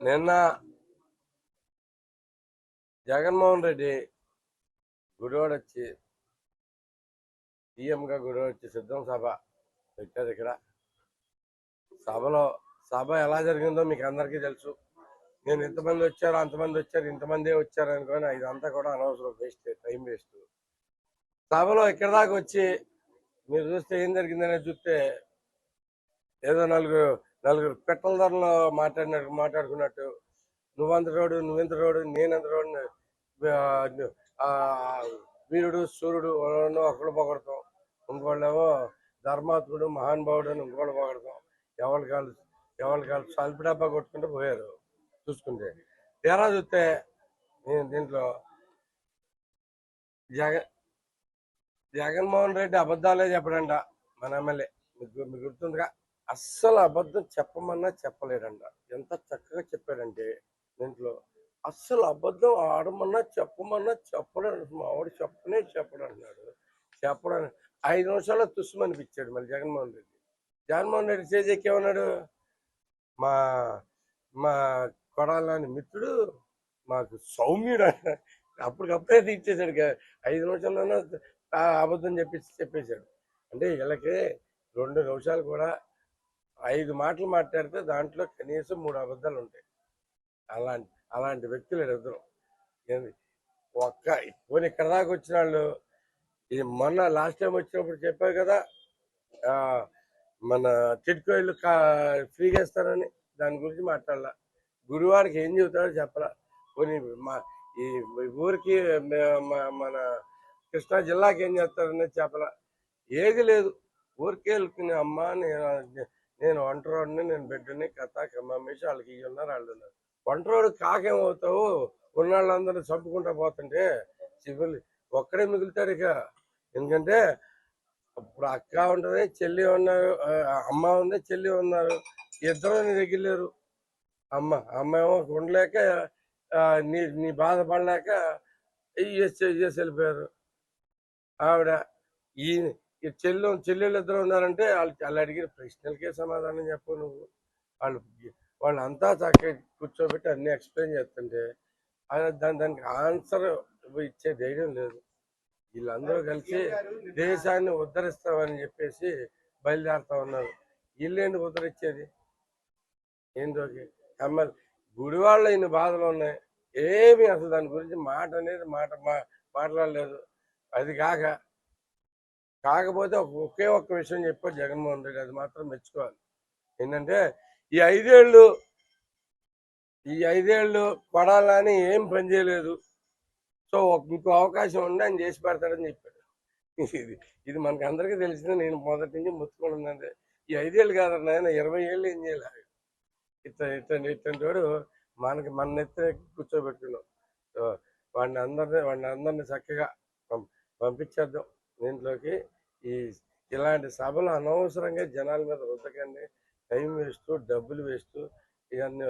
నిన్న జగన్మోహన్ రెడ్డి గుడివాడొచ్చి సీఎంగా గుడివాడ వచ్చి సిద్ధం సభ పెట్టారు ఇక్కడ. సభలో సభ ఎలా జరిగిందో మీకు అందరికీ తెలుసు. నేను ఇంతమంది వచ్చారు అంతమంది వచ్చారు ఇంతమందే వచ్చారు అనుకొని ఇదంతా కూడా అనవసరం వేస్ట్ టైం వేస్ట్ సభలో ఇక్కడ దాకా వచ్చి మీరు చూస్తే ఏం జరిగిందనేది చూస్తే ఏదో నలుగురు నలుగురు పెట్రోల్ ధరలు మాట్లాడినట్టు మాట్లాడుకున్నట్టు నువ్వంత రోడ్డు నువ్వెంత రోడ్డు నేనెంత రోడ్డు వీరుడు సూర్యుడు ఎవరినో ఒకళ్ళు పొగడతాం. ఇంకోళ్ళేమో ధర్మాత్ముడు మహానుభావుడు అని ఇంకోళ్ళు పొగడతాం. ఎవరి కాళ్ళు ఎవరి కాళ్ళు సల్పి డబ్బా కొట్టుకుంటూ పోయారు. చూసుకుంటే తీరా చూస్తే నేను దీంట్లో జగన్ జగన్మోహన్ రెడ్డి అబద్ధాలే చెప్పడంట మన ఎమ్మెల్యే. మీకు మీకు గుర్తుందిగా? అస్సలు అబద్ధం చెప్పమన్నా చెప్పలేడంట. ఎంత చక్కగా చెప్పాడంటే దీంట్లో అస్సలు అబద్ధం ఆడమన్నా చెప్పమన్నా చెప్పలేడు. మా ఆవిడ చెప్పనే చెప్పడన్నాడు చెప్పడం ఐదు నిమిషాల్లో తుస్సుమనిపించాడు మళ్ళీ జగన్మోహన్ రెడ్డి. జగన్మోహన్ రెడ్డి స్టేజ్ ఏమన్నాడు మా మా కొడాలని మిత్రుడు మాకు సౌమ్యుడు అప్పటికప్పుడే తీర్చేశాడు ఐదు నిమిషాల్లోనే ఆ అబద్ధం చెప్పేసి చెప్పేశాడు. అంటే వీళ్ళకి రెండు నిమిషాలు కూడా ఐదు మాటలు మాట్లాడితే దాంట్లో కనీసం మూడు అబద్ధాలు ఉంటాయి. అలాంటి అలాంటి వ్యక్తులు ఇద్దరు. ఏంది? ఒక్క పోనీ ఇక్కడ దాకా వచ్చిన వాళ్ళు ఇది మొన్న లాస్ట్ టైం వచ్చినప్పుడు చెప్పారు కదా మన టిట్కో కా ఫ్రీగా ఇస్తారని దాని గురించి మాట్లాడాల. గురువారికి ఏం చెబుతాడో చెప్పరా పోనీ మా ఈ ఊరికి మన కృష్ణా జిల్లాకి ఏం చేస్తారనేది చెప్పరా ఏది లేదు. ఊరికే వెళ్తున్నా అమ్మ నేను నేను ఒంటరోడిని నేను బిడ్డని కథ కమ్మేసి వాళ్ళకి ఇవి ఉన్నారు వాళ్ళు. ఉన్నారు ఒంటరోడు కాకేమవుతావు? ఉన్న వాళ్ళందరూ చంపుకుంటా పోతుంటే సివిల్ ఒక్కడే మిగులుతాడు ఇక. ఎందుకంటే ఇప్పుడు అక్క ఉంటుంది చెల్లి ఉన్నారు అమ్మ ఉంది చెల్లి ఉన్నారు. ఇద్దరు నీ దగ్గర లేరు. అమ్మ అమ్మ ఏమో ఉండలేక నీ నీ బాధపడలేక ఇయ్యేసి ఇయ్యేసి వెళ్ళిపోయారు. ఆవిడ ఈ ఈ చెల్లు చెల్లెళ్ళు ఇద్దరు ఉన్నారంటే వాళ్ళు వాళ్ళు అడిగిన ప్రశ్నలకే సమాధానం చెప్పు నువ్వు. వాళ్ళు వాళ్ళంతా చక్కగా కూర్చోబెట్టి అన్ని ఎక్స్ప్లెయిన్ చేస్తుంటే దాని దానికి ఆన్సర్ ఇచ్చే ధైర్యం లేదు. వీళ్ళందరూ కలిసి దేశాన్ని ఉద్ధరిస్తామని చెప్పేసి బయలుదేరుతా ఉన్నారు. వీళ్ళేంటి ఉద్ధరించేది? ఏంటోకి ఎమ్మెల్యే గుడివాళ్ళ ఇన్ని బాధలు ఉన్నాయి. ఏమి అసలు దాని గురించి మాట అనేది మాట మా- మాట్లాడలేదు. అది కాక కాకపోతే ఒకే ఒక్క విషయం చెప్పారు జగన్మోహన్ రెడ్డి అది మాత్రం మెచ్చుకోవాలి. ఏంటంటే ఈ ఐదేళ్ళు ఈ ఐదేళ్ళు కొడాలని ఏం పని చేయలేదు. సో ఇంకో అవకాశం ఉండి ఆయన చేసి పెడతాడని చెప్పాడు. ఇది ఇది మనకి అందరికీ తెలిసిందే నేను మొదటి నుంచి ముత్తుకుంటుందంటే ఈ ఐదేళ్ళు కాదన్న ఆయన ఇరవై ఏళ్ళు ఏం చేయాలి? ఇట్లా ఇట్లా ఇట్లాంటి వాడు మనకి మన నెత్తిన కూర్చోబెట్టుకున్నాం. సో వాడిని అందరిని వాడిని అందరిని చక్కగా పం- పంపించేద్దాం. దీంట్లోకి ఈ ఇలాంటి సభలు అనవసరంగా జనాల మీద రుద్దకండి టైం వేస్ట్ డబ్బులు వేస్ట్ ఇవన్నీ